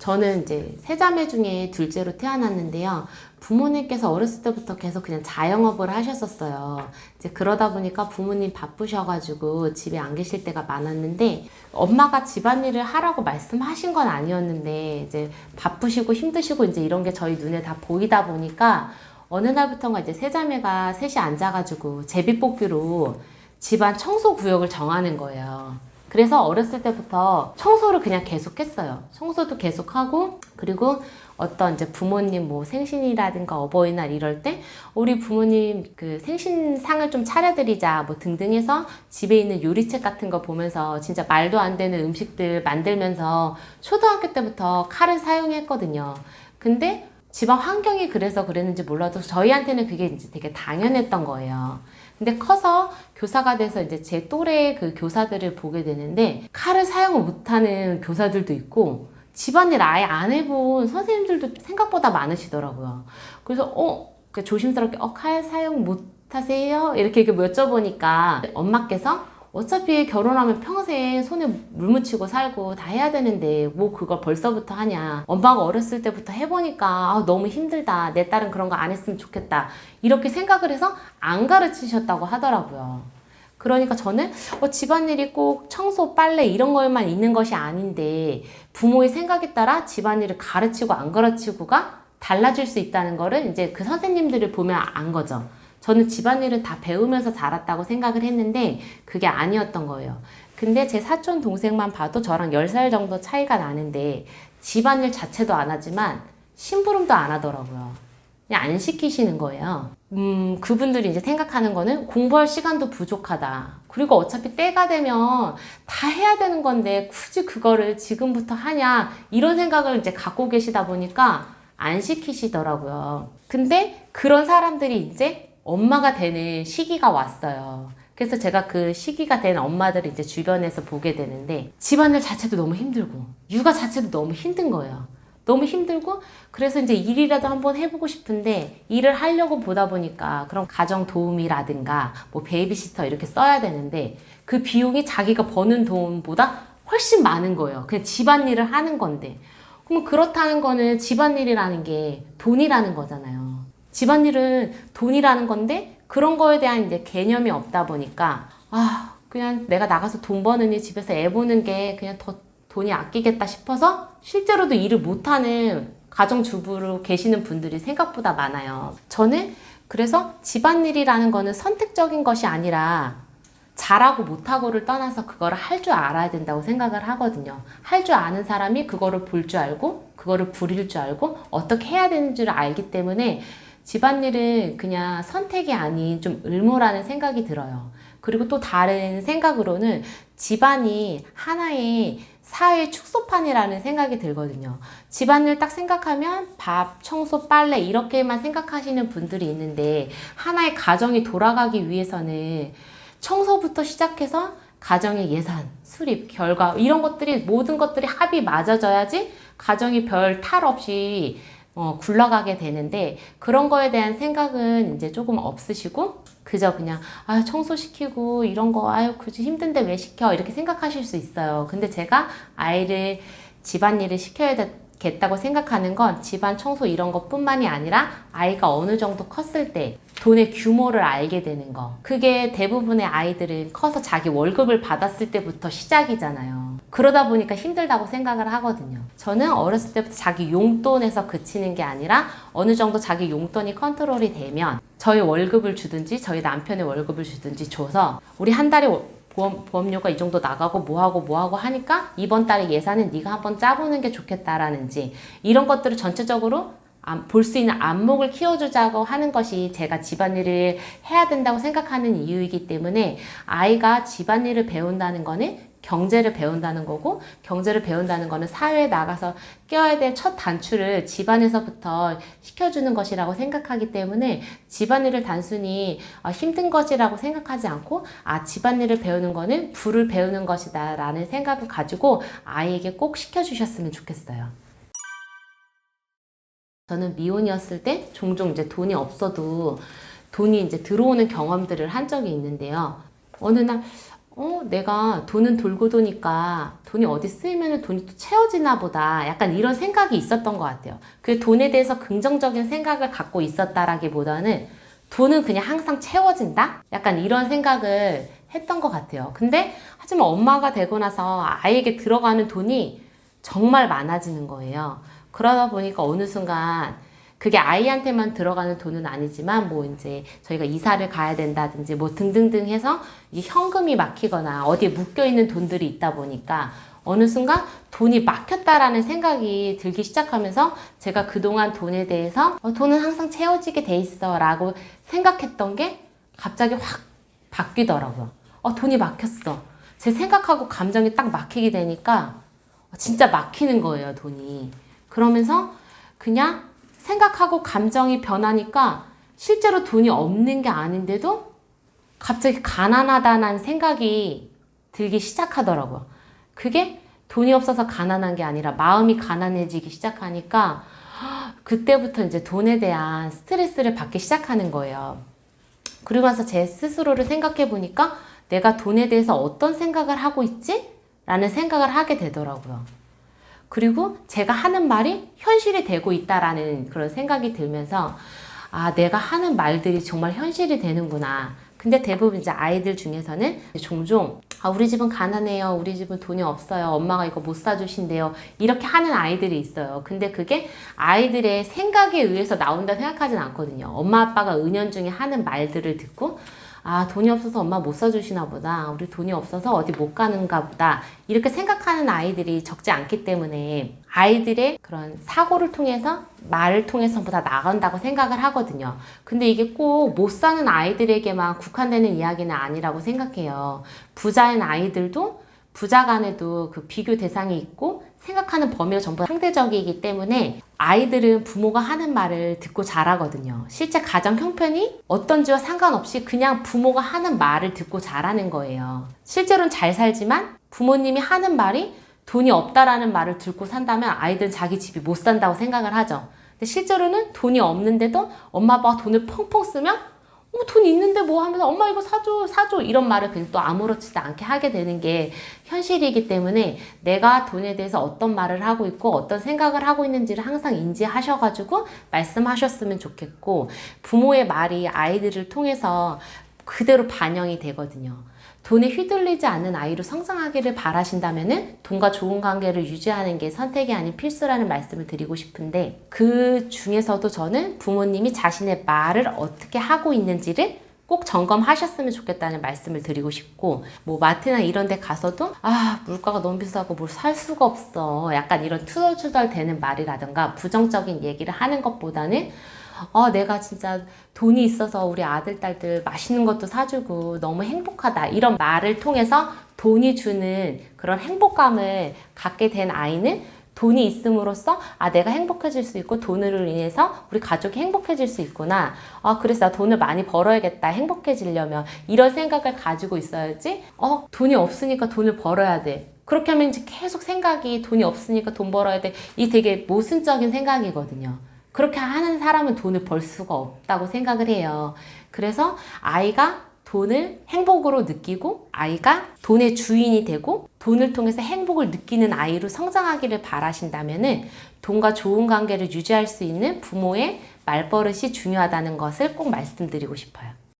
저는 이제 세 자매 중에 둘째로 태어났는데요. 부모님께서 어렸을 때부터 계속 그냥 자영업을 하셨었어요. 이제 그러다 보니까 부모님 바쁘셔가지고 집에 안 계실 때가 많았는데 엄마가 집안일을 하라고 말씀하신 건 아니었는데 이제 바쁘시고 힘드시고 이제 이런 게 저희 눈에 다 보이다 보니까 어느 날부터가 이제 세 자매가 셋이 앉아가지고 제비뽑기로 집안 청소 구역을 정하는 거예요. 그래서 어렸을 때부터 청소를 그냥 계속했어요. 청소도 계속하고 그리고 어떤 이제 부모님 뭐 생신이라든가 어버이날 이럴 때 우리 부모님 그 생신상을 좀 차려드리자 뭐 등등 해서 집에 있는 요리책 같은 거 보면서 진짜 말도 안 되는 음식들 만들면서 초등학교 때부터 칼을 사용했거든요. 근데 집안 환경이 그래서 그랬는지 몰라도 저희한테는 그게 이제 되게 당연했던 거예요. 근데 커서 교사가 돼서 이제 제 또래 그 교사들을 보게 되는데 칼을 사용을 못하는 교사들도 있고 집안일 아예 안 해본 선생님들도 생각보다 많으시더라고요. 그래서 어그 조심스럽게 어 칼 사용 못 하세요 이렇게 이렇게 여쭤보니까 엄마께서 어차피 결혼하면 평생 손에 물 묻히고 살고 다 해야 되는데 뭐 그걸 벌써부터 하냐. 엄마가 어렸을 때부터 해보니까 아, 너무 힘들다. 내 딸은 그런 거 안 했으면 좋겠다. 이렇게 생각을 해서 안 가르치셨다고 하더라고요. 그러니까 저는 어, 집안일이 꼭 청소, 빨래 이런 거에만 있는 것이 아닌데 부모의 생각에 따라 집안일을 가르치고 안 가르치고가 달라질 수 있다는 거를 이제 그 선생님들을 보면 안 거죠. 저는 집안일을 다 배우면서 자랐다고 생각을 했는데 그게 아니었던 거예요. 근데 제 사촌 동생만 봐도 저랑 10살 정도 차이가 나는데 집안일 자체도 안 하지만 심부름도 안 하더라고요. 그냥 안 시키시는 거예요. 음, 그분들이 이제 생각하는 거는 공부할 시간도 부족하다. 그리고 어차피 때가 되면 다 해야 되는 건데 굳이 그거를 지금부터 하냐. 이런 생각을 이제 갖고 계시다 보니까 안 시키시더라고요. 근데 그런 사람들이 이제 엄마가 되는 시기가 왔어요. 그래서 제가 그 시기가 된 엄마들을 이제 주변에서 보게 되는데 집안일 자체도 너무 힘들고 육아 자체도 너무 힘든 거예요. 너무 힘들고 그래서 이제 일이라도 한번 해보고 싶은데 일을 하려고 보다 보니까 그런 가정 도우미라든가 뭐 베이비시터 이렇게 써야 되는데 그 비용이 자기가 버는 돈보다 훨씬 많은 거예요. 그냥 집안일을 하는 건데 그러면 그렇다는 거는 집안일이라는 게 돈이라는 거잖아요. 집안일은 돈이라는 건데 그런 거에 대한 이제 개념이 없다 보니까 아 그냥 내가 나가서 돈 버느니 집에서 애 보는 게 그냥 더 돈이 아끼겠다 싶어서 실제로도 일을 못하는 가정주부로 계시는 분들이 생각보다 많아요. 저는 그래서 집안일이라는 거는 선택적인 것이 아니라 잘하고 못하고를 떠나서 그거를 할 줄 알아야 된다고 생각을 하거든요. 할 줄 아는 사람이 그거를 볼 줄 알고, 그거를 부릴 줄 알고, 어떻게 해야 되는 줄 알기 때문에 집안일은 그냥 선택이 아닌 좀 의무라는 생각이 들어요. 그리고 또 다른 생각으로는 집안이 하나의 사회 축소판이라는 생각이 들거든요. 집안일 딱 생각하면 밥, 청소, 빨래 이렇게만 생각하시는 분들이 있는데 하나의 가정이 돌아가기 위해서는 청소부터 시작해서 가정의 예산, 수립, 결과 이런 것들이 모든 것들이 합이 맞아져야지 가정이 별 탈 없이 어, 굴러가게 되는데 그런 거에 대한 생각은 이제 조금 없으시고 그저 그냥 아 청소시키고 이런 거 아유 굳이 힘든데 왜 시켜 이렇게 생각하실 수 있어요. 근데 제가 아이를 집안일을 시켜야 겠다고 생각하는 건 집안 청소 이런 것뿐만이 아니라 아이가 어느 정도 컸을 때 돈의 규모를 알게 되는 거. 그게 대부분의 아이들은 커서 자기 월급을 받았을 때부터 시작이잖아요. 그러다 보니까 힘들다고 생각을 하거든요. 저는 어렸을 때부터 자기 용돈에서 그치는 게 아니라 어느 정도 자기 용돈이 컨트롤이 되면 저희 월급을 주든지 저희 남편의 월급을 주든지 줘서 우리 한 달에 보험, 보험료가 이 정도 나가고 뭐하고 뭐하고 하니까 이번 달에 예산은 네가 한번 짜보는 게 좋겠다라는지 이런 것들을 전체적으로 볼 수 있는 안목을 키워주자고 하는 것이 제가 집안일을 해야 된다고 생각하는 이유이기 때문에 아이가 집안일을 배운다는 거는 경제를 배운다는 거고 경제를 배운다는 거는 사회에 나가서 껴야 될 첫 단추를 집안에서부터 시켜주는 것이라고 생각하기 때문에 집안일을 단순히 어, 힘든 것이라고 생각하지 않고 아 집안일을 배우는 거는 불을 배우는 것이다 라는 생각을 가지고 아이에게 꼭 시켜주셨으면 좋겠어요. 저는 미혼이었을 때 종종 이제 돈이 없어도 돈이 이제 들어오는 경험들을 한 적이 있는데요. 어느 날 어, 내가 돈은 돌고 도니까 돈이 어디 쓰이면 돈이 또 채워지나 보다. 약간 이런 생각이 있었던 것 같아요. 그 돈에 대해서 긍정적인 생각을 갖고 있었다라기보다는 돈은 그냥 항상 채워진다? 약간 이런 생각을 했던 것 같아요. 근데 하지만 엄마가 되고 나서 아이에게 들어가는 돈이 정말 많아지는 거예요. 그러다 보니까 어느 순간 그게 아이한테만 들어가는 돈은 아니지만 뭐 이제 저희가 이사를 가야 된다든지 뭐 등등등 해서 이 현금이 막히거나 어디에 묶여 있는 돈들이 있다 보니까 어느 순간 돈이 막혔다라는 생각이 들기 시작하면서 제가 그동안 돈에 대해서 어, 돈은 항상 채워지게 돼 있어 라고 생각했던 게 갑자기 확 바뀌더라고요. 어, 돈이 막혔어. 제 생각하고 감정이 딱 막히게 되니까 진짜 막히는 거예요, 돈이. 그러면서 그냥 생각하고 감정이 변하니까 실제로 돈이 없는 게 아닌데도 갑자기 가난하다는 생각이 들기 시작하더라고요. 그게 돈이 없어서 가난한 게 아니라 마음이 가난해지기 시작하니까 그때부터 이제 돈에 대한 스트레스를 받기 시작하는 거예요. 그리고 나서 제 스스로를 생각해 보니까 내가 돈에 대해서 어떤 생각을 하고 있지? 라는 생각을 하게 되더라고요. 그리고 제가 하는 말이 현실이 되고 있다라는 그런 생각이 들면서 아, 내가 하는 말들이 정말 현실이 되는구나. 근데 대부분 이제 아이들 중에서는 종종 아, 우리 집은 가난해요. 우리 집은 돈이 없어요. 엄마가 이거 못 사주신대요. 이렇게 하는 아이들이 있어요. 근데 그게 아이들의 생각에 의해서 나온다 생각하진 않거든요. 엄마 아빠가 은연중에 하는 말들을 듣고 아, 돈이 없어서 엄마 못 사주시나 보다. 우리 돈이 없어서 어디 못 가는가 보다. 이렇게 생각하는 아이들이 적지 않기 때문에 아이들의 그런 사고를 통해서 말을 통해서 보다 나간다고 생각을 하거든요. 근데 이게 꼭 못 사는 아이들에게만 국한되는 이야기는 아니라고 생각해요. 부자인 아이들도 부자 간에도 그 비교 대상이 있고 생각하는 범위가 전부 상대적이기 때문에 아이들은 부모가 하는 말을 듣고 자라거든요. 실제 가정 형편이 어떤지와 상관없이 그냥 부모가 하는 말을 듣고 자라는 거예요. 실제로는 잘 살지만 부모님이 하는 말이 돈이 없다라는 말을 듣고 산다면 아이들은 자기 집이 못 산다고 생각을 하죠. 근데 실제로는 돈이 없는데도 엄마 아빠가 돈을 펑펑 쓰면 어, 돈 있는데 뭐 하면서 엄마 이거 사줘 사줘 이런 말을 그냥 또 아무렇지도 않게 하게 되는 게 현실이기 때문에 내가 돈에 대해서 어떤 말을 하고 있고 어떤 생각을 하고 있는지를 항상 인지하셔가지고 말씀하셨으면 좋겠고 부모의 말이 아이들을 통해서 그대로 반영이 되거든요. 돈에 휘둘리지 않는 아이로 성장하기를 바라신다면은 돈과 좋은 관계를 유지하는 게 선택이 아닌 필수라는 말씀을 드리고 싶은데 그 중에서도 저는 부모님이 자신의 말을 어떻게 하고 있는지를 꼭 점검하셨으면 좋겠다는 말씀을 드리고 싶고 뭐 마트나 이런 데 가서도 아 물가가 너무 비싸고 뭘 살 수가 없어. 약간 이런 투덜투덜 되는 말이라든가 부정적인 얘기를 하는 것보다는 어, 내가 진짜 돈이 있어서 우리 아들, 딸들 맛있는 것도 사주고 너무 행복하다. 이런 말을 통해서 돈이 주는 그런 행복감을 갖게 된 아이는 돈이 있음으로써 아 내가 행복해질 수 있고 돈으로 인해서 우리 가족이 행복해질 수 있구나. 아 그래서 나 돈을 많이 벌어야겠다. 행복해지려면 이런 생각을 가지고 있어야지 어 돈이 없으니까 돈을 벌어야 돼. 그렇게 하면 이제 계속 생각이 돈이 없으니까 돈 벌어야 돼. 이 되게 모순적인 생각이거든요 그렇게 하는 사람은 돈을 벌 수가 없다고 생각을 해요. 그래서 아이가 돈을 행복으로 느끼고 아이가 돈의 주인이 되고 돈을 통해서 행복을 느끼는 아이로 성장하기를 바라신다면은 돈과 좋은 관계를 유지할 수 있는 부모의 말버릇이 중요하다는 것을 꼭 말씀드리고 싶어요.